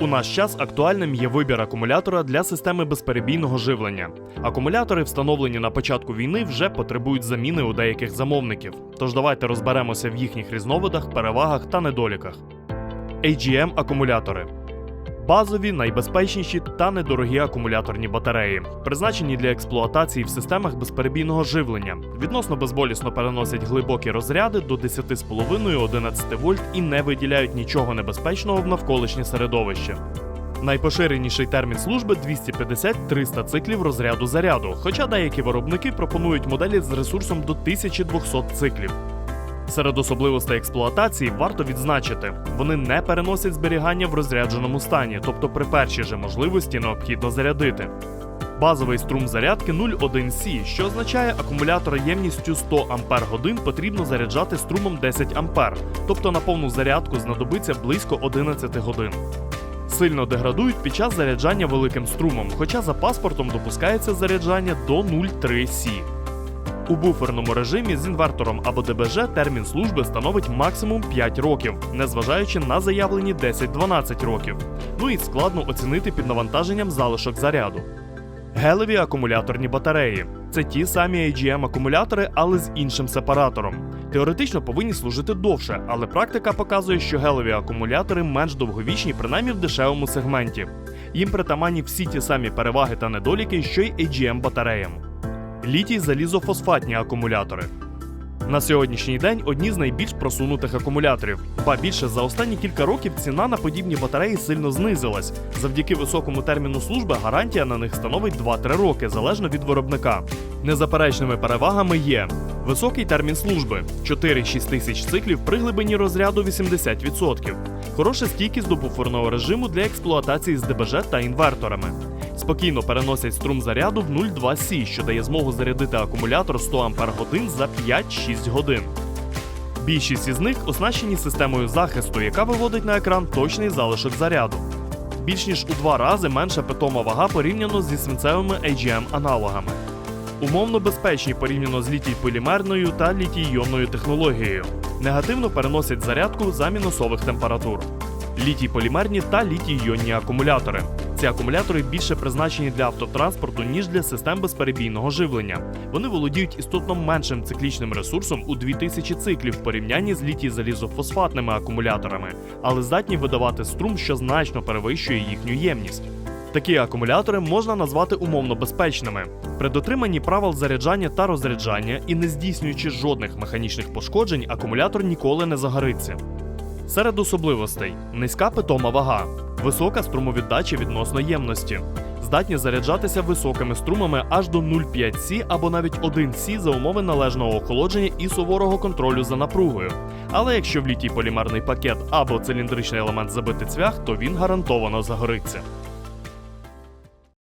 У наш час актуальним є вибір акумулятора для системи безперебійного живлення. Акумулятори, встановлені на початку війни, вже потребують заміни у деяких замовників. Тож давайте розберемося в їхніх різновидах, перевагах та недоліках. AGM акумулятори. Базові, найбезпечніші та недорогі акумуляторні батареї, призначені для експлуатації в системах безперебійного живлення. Відносно безболісно переносять глибокі розряди до 10,5-11 вольт і не виділяють нічого небезпечного в навколишнє середовище. Найпоширеніший термін служби 250-300 циклів розряду заряду, хоча деякі виробники пропонують моделі з ресурсом до 1200 циклів. Серед особливостей експлуатації варто відзначити, вони не переносять зберігання в розрядженому стані, тобто при першій же можливості необхідно зарядити. Базовий струм зарядки 0,1 С, що означає акумулятор ємністю 100 Ах потрібно заряджати струмом 10 А, тобто на повну зарядку знадобиться близько 11 годин. Сильно деградують під час заряджання великим струмом, хоча за паспортом допускається заряджання до 0,3 С. У буферному режимі з інвертором або ДБЖ термін служби становить максимум 5 років, незважаючи на заявлені 10-12 років. Ну і складно оцінити під навантаженням залишок заряду. Гелеві акумуляторні батареї це ті самі AGM акумулятори, але з іншим сепаратором. Теоретично повинні служити довше, але практика показує, що гелеві акумулятори менш довговічні, принаймні в дешевому сегменті. Їм притаманні всі ті самі переваги та недоліки, що й AGM батареям літій залізофосфатні акумулятори. На сьогоднішній день одні з найбільш просунутих акумуляторів. Ба більше за останні кілька років ціна на подібні батареї сильно знизилась. Завдяки високому терміну служби гарантія на них становить 2-3 роки, залежно від виробника. Незаперечними перевагами є високий термін служби 4-6 тисяч циклів при глибині розряду 80%, хороша стійкість до буферного режиму для експлуатації з ДБЖ та інверторами. Спокійно переносять струм заряду в 0,2 С, що дає змогу зарядити акумулятор 100 Ах за 5-6 годин. Більшість із них оснащені системою захисту, яка виводить на екран точний залишок заряду. Більш ніж у два рази менша питома вага порівняно зі свинцевими AGM-аналогами. Умовно безпечні порівняно з літій-полімерною та літій-іонною технологією. Негативно переносять зарядку за мінусових температур. Літій-полімерні та літій-іонні акумулятори. Ці акумулятори більше призначені для автотранспорту, ніж для систем безперебійного живлення. Вони володіють істотно меншим циклічним ресурсом у 2000 циклів в порівнянні з літій-залізофосфатними акумуляторами, але здатні видавати струм, що значно перевищує їхню ємність. Такі акумулятори можна назвати умовно безпечними. При дотриманні правил заряджання та розряджання і не здійснюючи жодних механічних пошкоджень, акумулятор ніколи не загориться. Серед особливостей низька питома вага, висока струмовіддача відносно ємності, здатні заряджатися високими струмами аж до 0,5 С або навіть 1 С за умови належного охолодження і суворого контролю за напругою. Але якщо в літій полімерний пакет або циліндричний елемент забити цвях, то він гарантовано загориться.